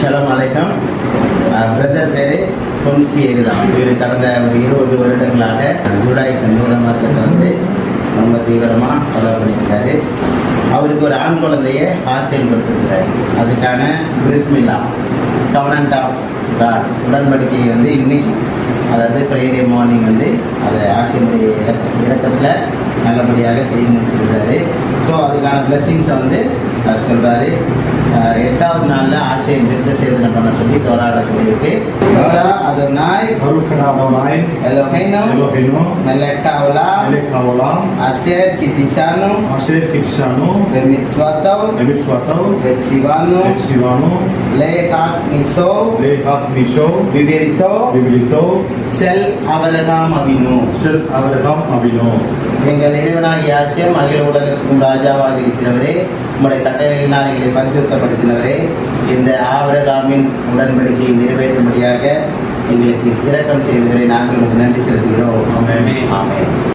ஷலம் அலைக்கம். Brother பேரு பொன்கி ஏகுதான் இவர் கடந்த ஒரு இருபது வருடங்களாக ஜூடாய் சமூக மார்க்கத்தை வந்து ரொம்ப தீவிரமாக ஃபாலோ பண்ணியிருக்காரு அவருக்கு ஒரு ஆண் குழந்தைய ஆசிரியர் கொடுத்துருக்கிறார். அதுக்கான பிரிக்மில்லா கவர்னண்ட் ஆஃப் காட் உடன்படிக்கை வந்து இன்னைக்கு அதாவது ஃப்ரைடே மார்னிங் வந்து அதை ஆசிரியருடைய இறக்கத்தில் நல்லபடியாக செய்து முடிச்சிருக்கிறாரு. ஸோ அதுக்கான பிளஸ்ஸிங்ஸை வந்து அவர் சொல்கிறாரு எட்டாவது நாளில் ஆசிரியம் நிறுத்த சேதனை பண்ண சொல்லி தோராட சொல்லியிருக்கு தோரா அது நாய் Eloheinu Eloheinu melek haolam melech haolam asher kitisanu asher kitshanu b'mitzvotav b'mitzvotav v'tzivanu v'tzivanu le'hat miso lehat misho vivirito b'brito sel avraham avinu shel Avraham Avinu எங்கள் இறைவனாகிய ஆட்சியம் அகில உலகத்துக்கும் ராஜாவாக இருக்கிறவரே உம்முடைய கட்டளைகளினால் எங்களை பரிசுத்தப்படுத்தினவரே இந்த ஆவரகாமின் உடன்படிக்கையை நிறைவேற்றும்படியாக எங்களுக்கு இரக்கம் செய்தவரை நாங்கள் நன்றி செலுத்துகிறோம். ஆமென்